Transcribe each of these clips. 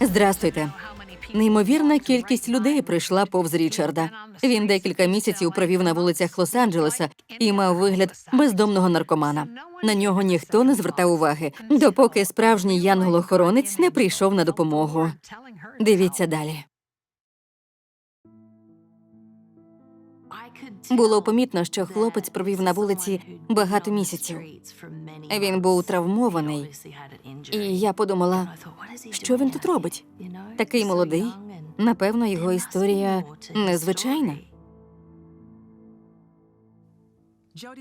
Здрастуйте. Неймовірна кількість людей прийшла повз Річарда. Він декілька місяців провів на вулицях Лос-Анджелеса і мав вигляд бездомного наркомана. На нього ніхто не звертав уваги, допоки справжній янгол-охоронець не прийшов на допомогу. Дивіться далі. Було помітно, що хлопець провів на вулиці багато місяців. Він був травмований, і я подумала, що він тут робить? Такий молодий. Напевно, його історія незвичайна.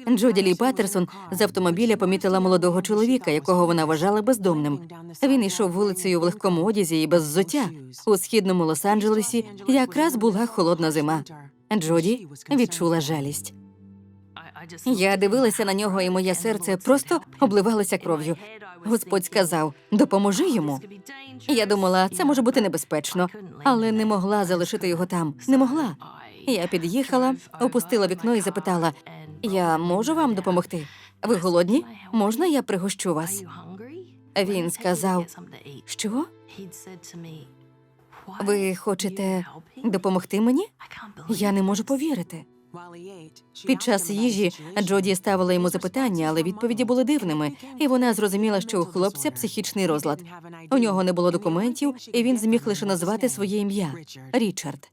Джоді Лі Паттерсон з автомобіля помітила молодого чоловіка, якого вона вважала бездомним. Він йшов вулицею в легкому одязі і без взуття. У східному Лос-Анджелесі якраз була холодна зима. Джоді відчула жалість. Я дивилася на нього, і моє серце просто обливалося кров'ю. Господь сказав: допоможи йому. Я думала, це може бути небезпечно, але не могла залишити його там. Не могла. Я під'їхала, опустила вікно і запитала: Я можу вам допомогти? Ви голодні? Можна я пригощу вас? Він сказав, Що? Ви хочете допомогти мені? Я не можу повірити. Під час їжі Джоді ставила йому запитання, але відповіді були дивними, і вона зрозуміла, що у хлопця психічний розлад. У нього не було документів, і він зміг лише назвати своє ім'я Річард.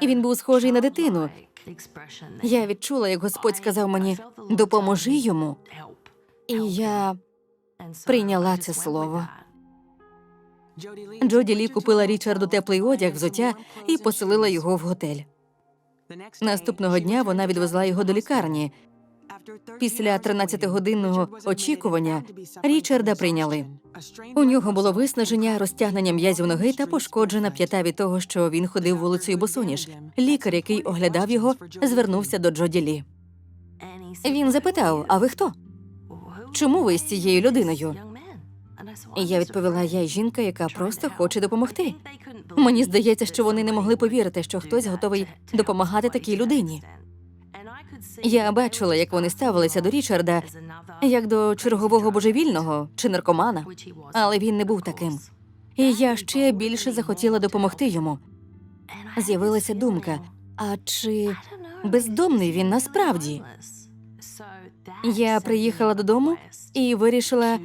І він був схожий на дитину. Я відчула, як Господь сказав мені допоможи йому. І я прийняла це слово. Джоді Лі купила Річарду теплий одяг, взуття і поселила його в готель. Наступного дня вона відвезла його до лікарні. Після 13-годинного очікування Річарда прийняли. У нього було виснаження, розтягнення м'язів ноги та пошкоджена п'ята від того, що він ходив вулицею босоніж. Лікар, який оглядав його, звернувся до Джоді Лі. Він запитав: А ви хто? Чому ви з цією людиною? І я відповіла: я жінка, яка просто хоче допомогти. Мені здається, що вони не могли повірити, що хтось готовий допомагати такій людині. Я бачила, як вони ставилися до Річарда як до чергового божевільного чи наркомана, але він не був таким. І я ще більше захотіла допомогти йому. З'явилася думка: а чи бездомний він насправді? Я приїхала додому і вирішила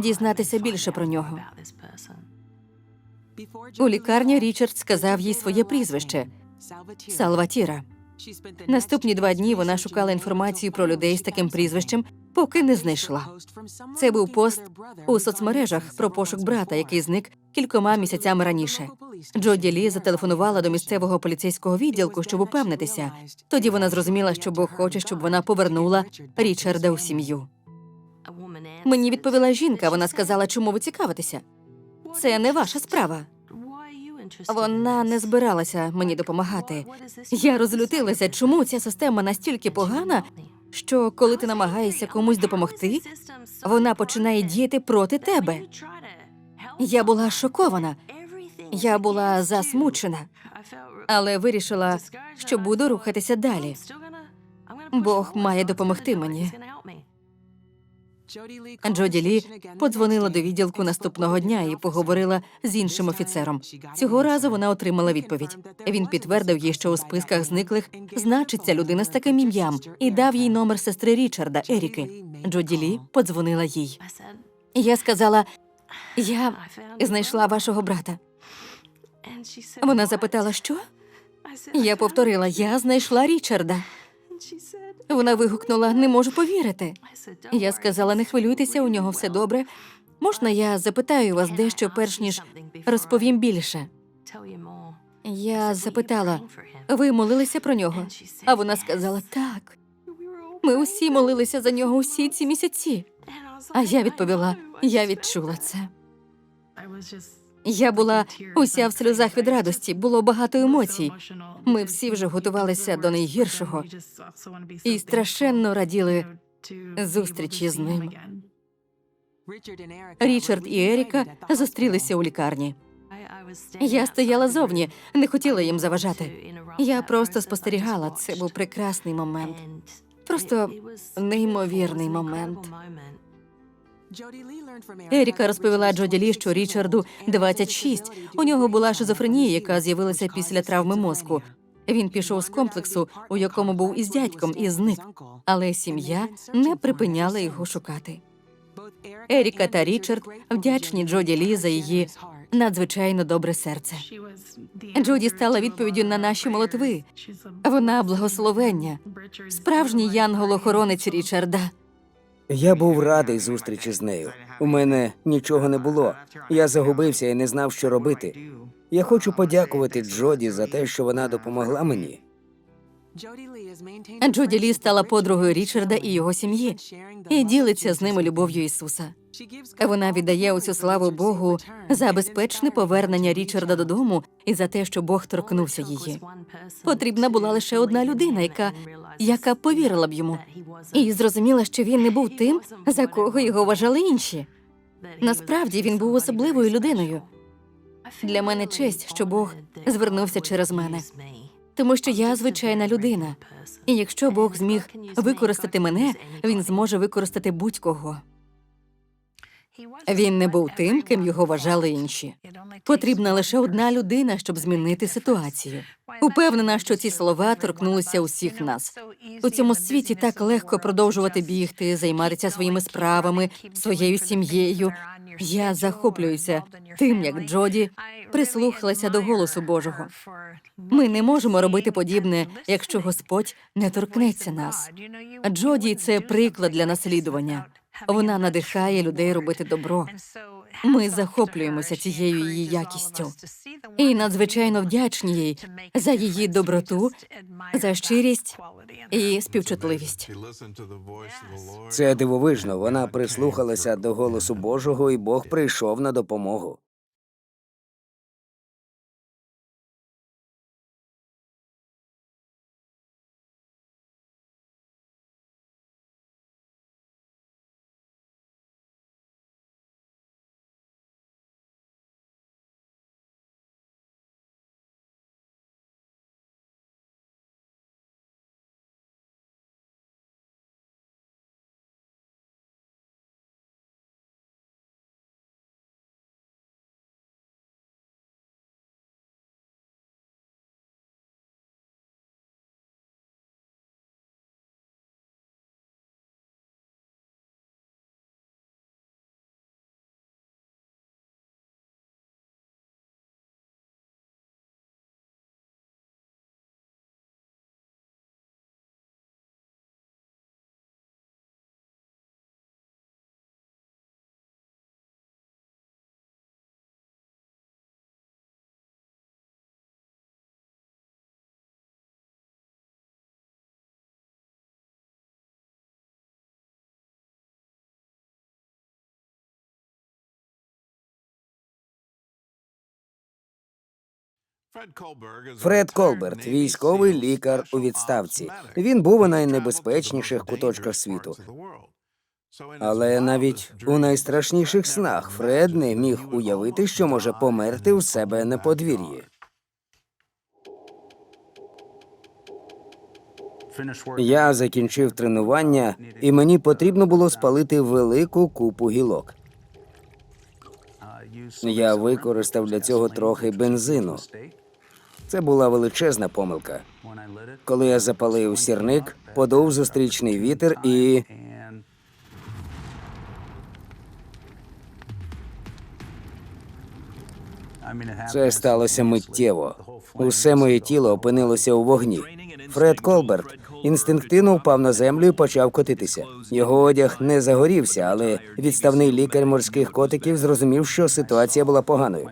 дізнатися більше про нього. У лікарні Річард сказав їй своє прізвище Салватіра. Наступні два дні вона шукала інформацію про людей з таким прізвищем, поки не знайшла. Це був пост у соцмережах про пошук брата, який зник кількома місяцями раніше. Джоді Лі зателефонувала до місцевого поліцейського відділку, щоб упевнитися. Тоді вона зрозуміла, що Бог хоче, щоб вона повернула Річарда у сім'ю. Мені відповіла жінка. Вона сказала, чому ви цікавитеся. Це не ваша справа. Вона не збиралася мені допомагати. Я розлютилася, чому ця система настільки погана, що коли ти намагаєшся комусь допомогти, вона починає діяти проти тебе. Я була шокована, я була засмучена, але вирішила, що буду рухатися далі. Бог має допомогти мені. Джоді Лі подзвонила до відділку наступного дня і поговорила з іншим офіцером. Цього разу вона отримала відповідь. Він підтвердив їй, що у списках зниклих значиться людина з таким ім'ям, і дав їй номер сестри Річарда Еріки. Джоді Лі подзвонила їй. Я сказала: я знайшла вашого брата. Вона запитала, що? Я повторила: я знайшла Річарда. Вона вигукнула: не можу повірити. Я сказала: не хвилюйтеся, у нього все добре. Можна я запитаю вас дещо, перш ніж розповім більше. Я запитала, ви молилися про нього? А вона сказала так. Ми усі молилися за нього усі ці місяці. А я відповіла: я відчула це. Я була уся в сльозах від радості, було багато емоцій. Ми всі вже готувалися до найгіршого і страшенно раділи зустрічі з ним. Річард і Еріка зустрілися у лікарні. Я стояла зовні, не хотіла їм заважати. Я просто спостерігала. Це був прекрасний момент. Просто неймовірний момент. Еріка розповіла Джоді Лі, що Річарду 26. У нього була шизофренія, яка з'явилася після травми мозку. Він пішов з комплексу, у якому був із дядьком, і зник. Але сім'я не припиняла його шукати. Еріка та Річард вдячні Джоді Лі за її надзвичайно добре серце. Джоді стала відповіддю на наші молитви. Вона благословення, справжній янгол-охоронець Річарда. Я був радий зустрічі з нею. У мене нічого не було. Я загубився і не знав, що робити. Я хочу подякувати Джоді за те, що вона допомогла мені. Джоді Лі стала подругою Річарда і його сім'ї і ділиться з ними любов'ю Ісуса. Вона віддає усю славу Богу за безпечне повернення Річарда додому і за те, що Бог торкнувся її. Потрібна була лише одна людина, яка, яка повірила б йому, і зрозуміла, що він не був тим, за кого його вважали інші. Насправді він був особливою людиною. Для мене честь, що Бог звернувся через мене, тому що я звичайна людина. І якщо Бог зміг використати мене, він зможе використати будь-кого. Він не був тим, ким його вважали інші. Потрібна лише одна людина, щоб змінити ситуацію. Упевнена, що ці слова торкнулися усіх нас. У цьому світі так легко продовжувати бігти, займатися своїми справами, своєю сім'єю. Я захоплююся тим, як Джоді прислухалася до голосу Божого. Ми не можемо робити подібне, якщо Господь не торкнеться нас. Джоді це приклад для наслідування. Вона надихає людей робити добро. Ми захоплюємося цією її якістю і надзвичайно вдячні їй за її доброту, за щирість і співчутливість. Це дивовижно. Вона прислухалася до голосу Божого, і Бог прийшов на допомогу. Фред Колберт, військовий лікар у відставці. Він був у найнебезпечніших куточках світу. Але навіть у найстрашніших снах Фред не міг уявити, що може померти у себе на подвір'ї. Я закінчив тренування, і мені потрібно було спалити велику купу гілок. Я використав для цього трохи бензину. Це була величезна помилка. Коли я запалив сірник, подув зустрічний вітер і це сталося миттєво. Усе моє тіло опинилося у вогні. Фред Колберт інстинктивно впав на землю і почав котитися. Його одяг не загорівся, але відставний лікар морських котиків зрозумів, що ситуація була поганою.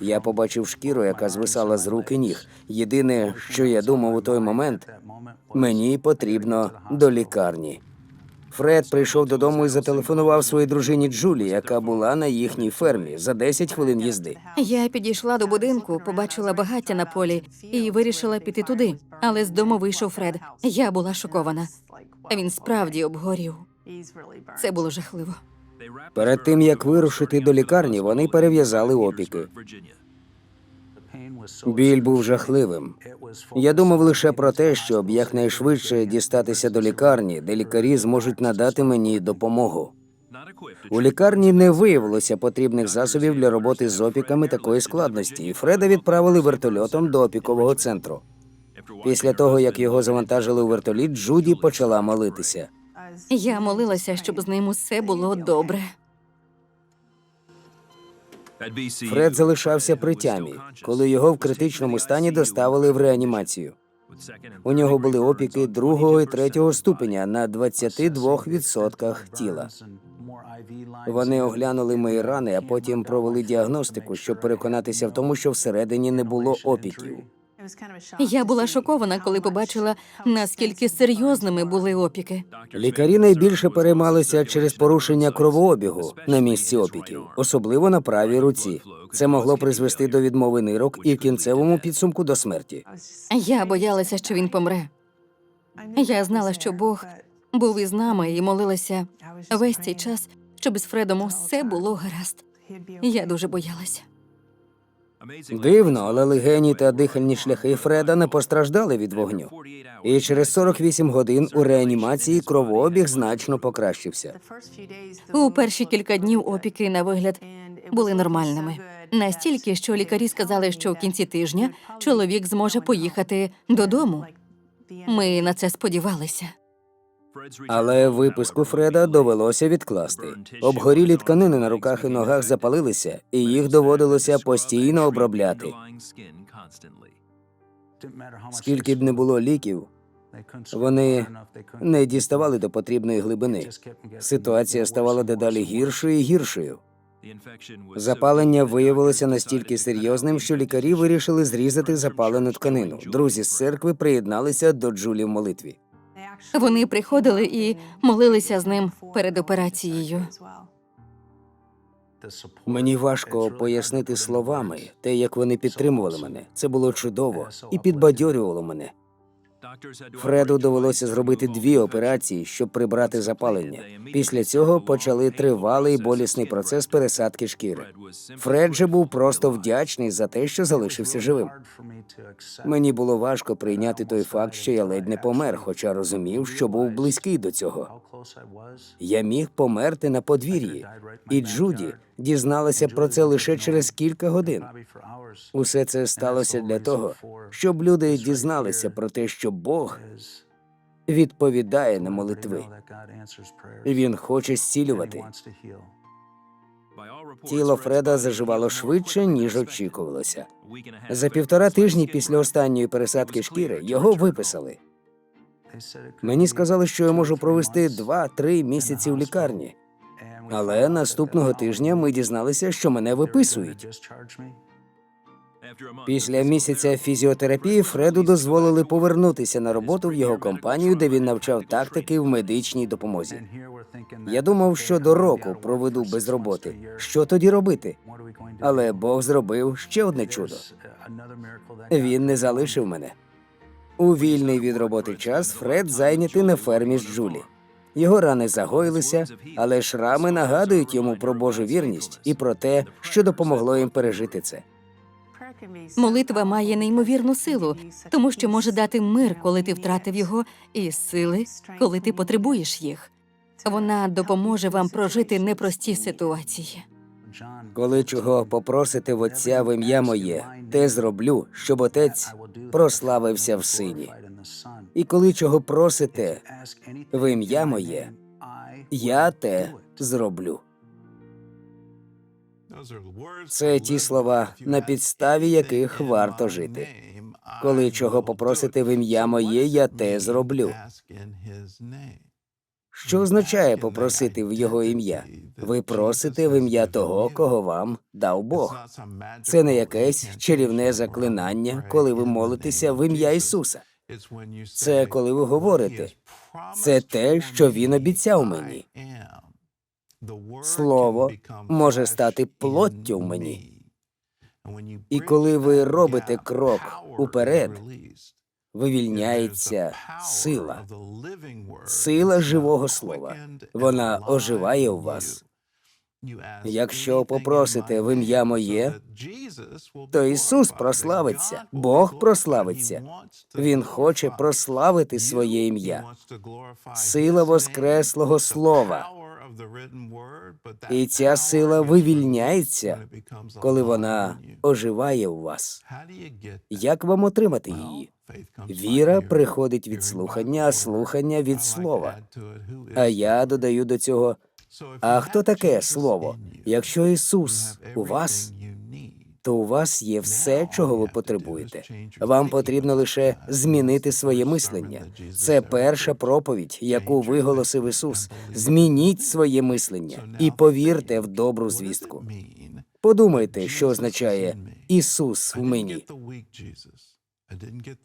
Я побачив шкіру, яка звисала з рук і ніг. Єдине, що я думав у той момент, мені потрібно до лікарні. Фред прийшов додому і зателефонував своїй дружині Джулі, яка була на їхній фермі за 10 хвилин їзди. Я підійшла до будинку, побачила багаття на полі і вирішила піти туди. Але з дому вийшов Фред. Я була шокована. Він справді обгорів. Це було жахливо. Перед тим як вирушити до лікарні, вони перев'язали опіки. Біль був жахливим. Я думав лише про те, щоб якнайшвидше дістатися до лікарні, де лікарі зможуть надати мені допомогу. У лікарні не виявилося потрібних засобів для роботи з опіками такої складності, і Фреда відправили вертольотом до опікового центру. Після того, як його завантажили у вертоліт, Джуді почала молитися. Я молилася, щоб з ним усе було добре. Фред залишався при тямі, коли його в критичному стані доставили в реанімацію. У нього були опіки другого і третього ступеня на 22% тіла. Вони оглянули мої рани, а потім провели діагностику, щоб переконатися в тому, що всередині не було опіків. Я була шокована, коли побачила, наскільки серйозними були опіки. Лікарі найбільше переймалися через порушення кровообігу на місці опіків, особливо на правій руці. Це могло призвести до відмови нирок і в кінцевому підсумку до смерті. Я боялася, що він помре. Я знала, що Бог був із нами і молилася весь цей час, щоб з Фредом усе було гаразд. Я дуже боялася. Дивно, але легені та дихальні шляхи Фреда не постраждали від вогню. І через 48 годин у реанімації кровообіг значно покращився. У перші кілька днів опіки на вигляд були нормальними. Настільки, що лікарі сказали, що в кінці тижня чоловік зможе поїхати додому. Ми на це сподівалися. Але виписку Фреда довелося відкласти. Обгорілі тканини на руках і ногах запалилися, і їх доводилося постійно обробляти. Скільки б не було ліків, вони не діставали до потрібної глибини. Ситуація ставала дедалі гіршою і гіршою. Запалення виявилося настільки серйозним, що лікарі вирішили зрізати запалену тканину. Друзі з церкви приєдналися до Джулі в молитві. Вони приходили і молилися з ним перед операцією. Мені важко пояснити словами те, як вони підтримували мене. Це було чудово і підбадьорювало мене. Фреду довелося зробити дві операції, щоб прибрати запалення. Після цього почали тривалий болісний процес пересадки шкіри. Фред же був просто вдячний за те, що залишився живим. Мені було важко прийняти той факт, що я ледь не помер, хоча розумів, що був близький до цього. Я міг померти на подвір'ї, і Джуді дізналася про це лише через кілька годин. Усе це сталося для того, щоб люди дізналися про те, що Бог відповідає на молитви. Він хоче зцілювати. Тіло Фреда заживало швидше, ніж очікувалося. За півтора тижні після останньої пересадки шкіри його виписали. Мені сказали, що я можу провести 2-3 місяці в лікарні. Але наступного тижня ми дізналися, що мене виписують. Після місяця фізіотерапії Фреду дозволили повернутися на роботу в його компанію, де він навчав тактики в медичній допомозі. Я думав, що до року проведу без роботи. Що тоді робити? Але Бог зробив ще одне чудо. Він не залишив мене. У вільний від роботи час Фред зайнятий на фермі з Джулі. Його рани загоїлися, але шрами нагадують йому про Божу вірність і про те, що допомогло їм пережити це. Молитва має неймовірну силу, тому що може дати мир, коли ти втратив його, і сили, коли ти потребуєш їх. Вона допоможе вам прожити непрості ситуації. Коли чого попросите в Отця в ім'я моє, те зроблю, щоб отець прославився в сині. І коли чого просите в ім'я моє, я те зроблю. Це ті слова, на підставі яких варто жити. Коли чого попросите в ім'я моє, я те зроблю. Що означає попросити в його ім'я? Ви просите в ім'я того, кого вам дав Бог. Це не якесь чарівне заклинання, коли ви молитеся в ім'я Ісуса. Це коли ви говорите, це те, що Він обіцяв мені. Слово може стати плоттю в мені. І коли ви робите крок уперед, вивільняється сила, сила живого слова. Вона оживає у вас. Якщо попросите в ім'я моє, то Ісус прославиться, Бог прославиться. Він хоче прославити своє ім'я. Сила воскреслого слова І ця сила вивільняється, коли вона оживає у вас. Як вам отримати її? Віра приходить від слухання, а слухання від слова. А я додаю до цього: а хто таке слово? Якщо Ісус у вас, то у вас є все, чого ви потребуєте. Вам потрібно лише змінити своє мислення. Це перша проповідь, яку виголосив Ісус. Змініть своє мислення і повірте в добру звістку. Подумайте, що означає Ісус в мені.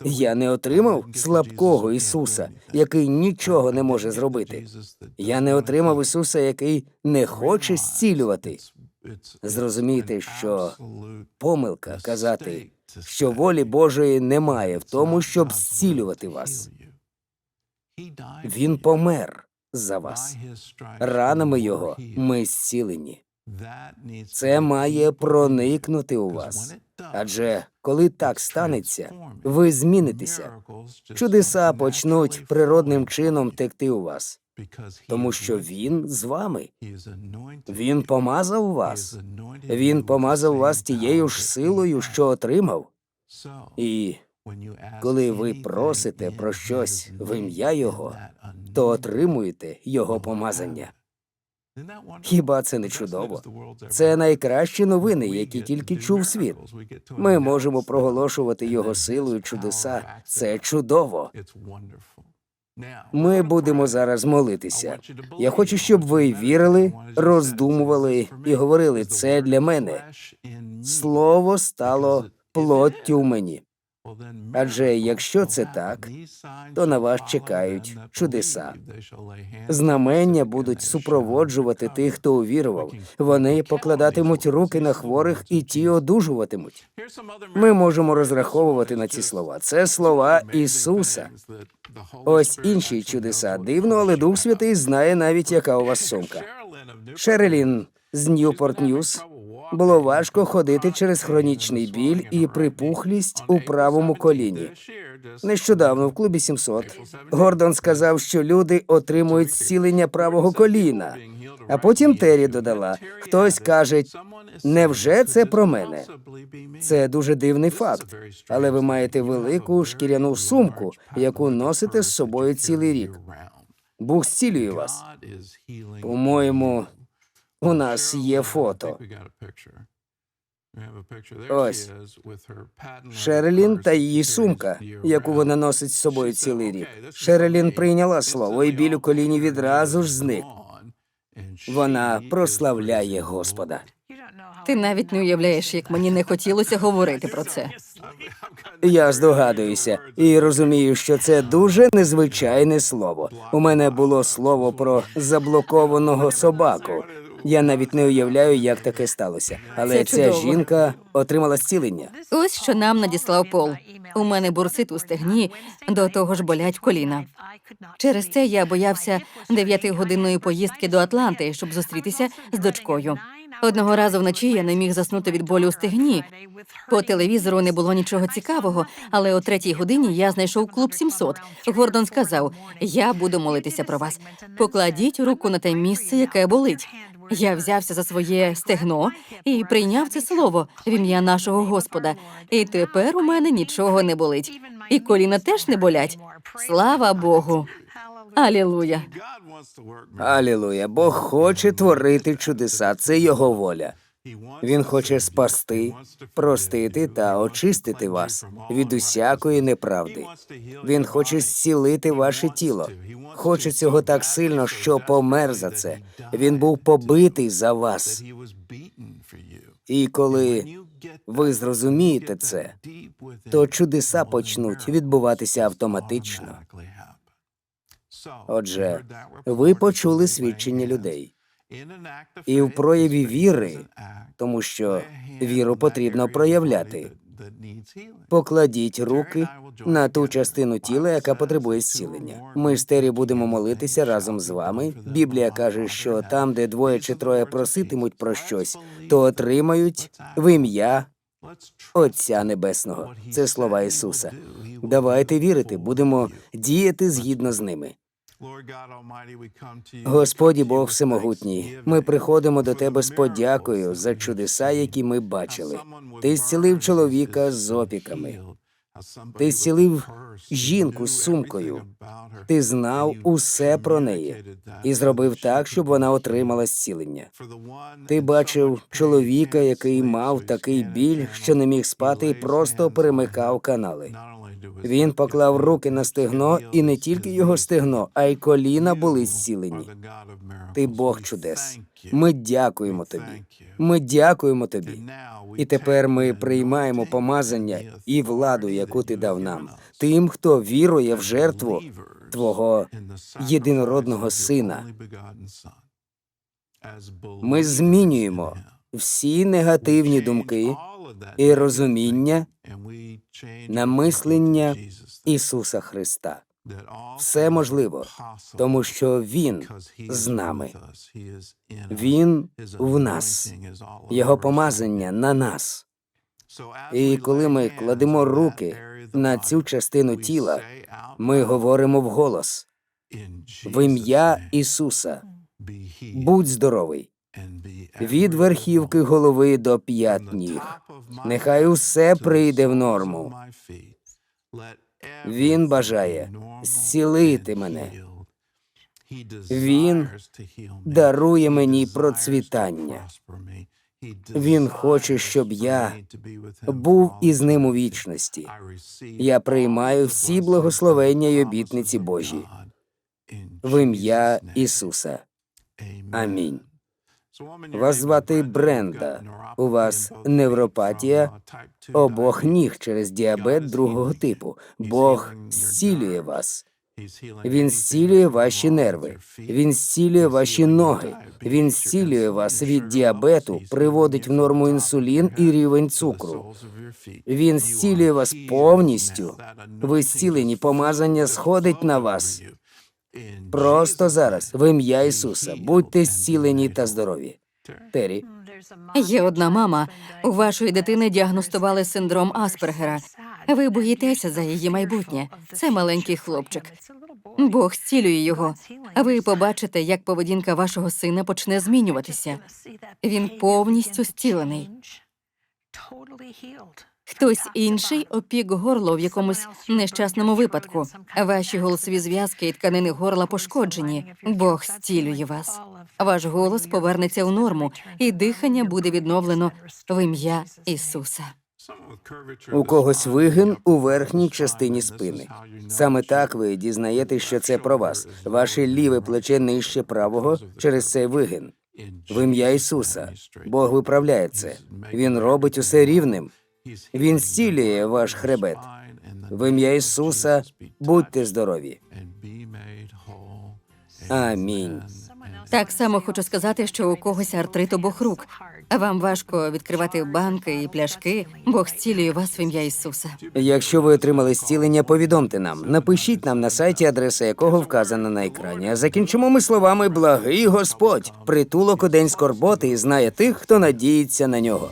Я не отримав слабкого Ісуса, який нічого не може зробити. Я не отримав Ісуса, який не хоче зцілювати. Зрозумійте, що помилка казати, що волі Божої немає в тому, щоб зцілювати вас. Він помер за вас. Ранами його ми зцілені. Це має проникнути у вас. Адже коли так станеться, ви змінитеся. Чудеса почнуть природним чином текти у вас, тому що він з вами. Він помазав вас. Він помазав вас тією ж силою, що отримав. І коли ви просите про щось в ім'я Його, то отримуєте Його помазання. Хіба це не чудово? Це найкращі новини, які тільки чув світ. Ми можемо проголошувати його силу і чудеса. Це чудово. Ми будемо зараз молитися. Я хочу, щоб ви вірили, роздумували і говорили це для мене. Слово стало плоттю мені. Адже якщо це так, то на вас чекають чудеса. Знамення будуть супроводжувати тих, хто увірував. Вони покладатимуть руки на хворих, і ті одужуватимуть. Ми можемо розраховувати на ці слова. Це слова Ісуса. Ось інші чудеса. Дивно, але Дух Святий знає навіть, яка у вас сумка. Шерелін з Ньюпорт Ньюс було важко ходити через хронічний біль і припухлість у правому коліні. Нещодавно в клубі 700 Гордон сказав, що люди отримують зцілення правого коліна. А потім Террі додала: хтось каже, невже це про мене? Це дуже дивний факт, але ви маєте велику шкіряну сумку, яку носите з собою цілий рік. Бог зцілює вас. По-моєму, у нас є фото. Ось. Шерелін та її сумка, яку вона носить з собою цілий рік. Шерелін прийняла слово, і біль у коліні відразу ж зник. Вона прославляє Господа. Ти навіть не уявляєш, як мені не хотілося говорити про це. Я здогадуюся і розумію, що це дуже незвичайне слово. У мене було слово про заблокованого собаку. Я навіть не уявляю, як таке сталося. Але Це ця чудово. жінка отримала зцілення. Ось що нам надіслав Пол. У мене бурсит у стегні, до того ж болять коліна. Через це я боявся дев'ятигодинної поїздки до Атланти, щоб зустрітися з дочкою. Одного разу вночі я не міг заснути від болю у стегні. По телевізору не було нічого цікавого, але о третій годині я знайшов клуб 700. Гордон сказав: Я буду молитися про вас. Покладіть руку на те місце, яке болить. Я взявся за своє стегно і прийняв це слово в ім'я нашого Господа. І тепер у мене нічого не болить. І коліна теж не болять. Слава Богу. Алілуя. Алілуя, Бог хоче творити чудеса. Це його воля. Він хоче спасти, простити та очистити вас від усякої неправди. Він хоче зцілити ваше тіло. Хоче цього так сильно, що помер за це. Він був побитий за вас. І коли ви зрозумієте це, то чудеса почнуть відбуватися автоматично. Отже, ви почули свідчення людей. І в прояві віри, тому що віру потрібно проявляти. Покладіть руки на ту частину тіла, яка потребує зцілення. Ми з Тері будемо молитися разом з вами. Біблія каже, що там, де двоє чи троє проситимуть про щось, то отримають в ім'я Отця Небесного. Це слова Ісуса. Давайте вірити, будемо діяти згідно з ними. Господі Бог Всемогутній, ми приходимо до Тебе з подякою за чудеса, які ми бачили. Ти зцілив чоловіка з опіками. Ти зцілив жінку з сумкою. Ти знав усе про неї і зробив так, щоб вона отримала зцілення. Ти бачив чоловіка, який мав такий біль, що не міг спати, і просто перемикав канали. Він поклав руки на стегно, і не тільки його стегно, а й коліна були зцілені. Ти Бог чудес. Ми дякуємо тобі. Ми дякуємо тобі. І тепер ми приймаємо помазання і владу, яку ти дав нам, тим, хто вірує в жертву Твого єдинородного сина. Ми змінюємо всі негативні думки і розуміння на мислення Ісуса Христа. Все можливо, тому що Він з нами. Він в нас, Його помазання на нас. І коли ми кладемо руки на цю частину тіла, ми говоримо вголос в ім'я Ісуса. Будь здоровий від верхівки голови до п'ят ніг. Нехай усе прийде в норму. Він бажає зцілити мене. Він дарує мені процвітання. Він хоче, щоб я був із ним у вічності. Я приймаю всі благословення й обітниці Божі в ім'я Ісуса. Амінь. Вас звати Бренда. У вас невропатія обох ніг через діабет другого типу. Бог зцілює вас. Він зцілює ваші нерви, він зцілює ваші ноги, він зцілює вас від діабету, приводить в норму інсулін і рівень цукру. Він зцілює вас повністю. Ви зцілені, помазання сходить на вас. Просто зараз, в ім'я Ісуса, будьте зцілені та здорові. Террі, Є одна мама. У вашої дитини діагностували синдром Аспергера. Ви боїтеся за її майбутнє. Це маленький хлопчик. Бог зцілює його. А ви побачите, як поведінка вашого сина почне змінюватися. Він повністю зцілений. Хтось інший опік горло в якомусь нещасному випадку. Ваші голосові зв'язки і тканини горла пошкоджені. Бог зцілює вас. Ваш голос повернеться у норму, і дихання буде відновлено в ім'я Ісуса. у когось вигин у верхній частині спини. Саме так ви дізнаєтесь, що це про вас. Ваше ліве плече нижче правого через цей вигин. В ім'я Ісуса. Бог виправляє це. Він робить усе рівним. Він зцілює ваш хребет. В ім'я Ісуса будьте здорові. Амінь. Так само хочу сказати, що у когось артрит обох рук. А вам важко відкривати банки і пляшки. Бог зцілює вас в ім'я Ісуса. Якщо ви отримали зцілення, повідомте нам. Напишіть нам на сайті, адреса якого вказана на екрані. А закінчимо ми словами Благий Господь, притулок у день скорботи і знає тих, хто надіється на нього.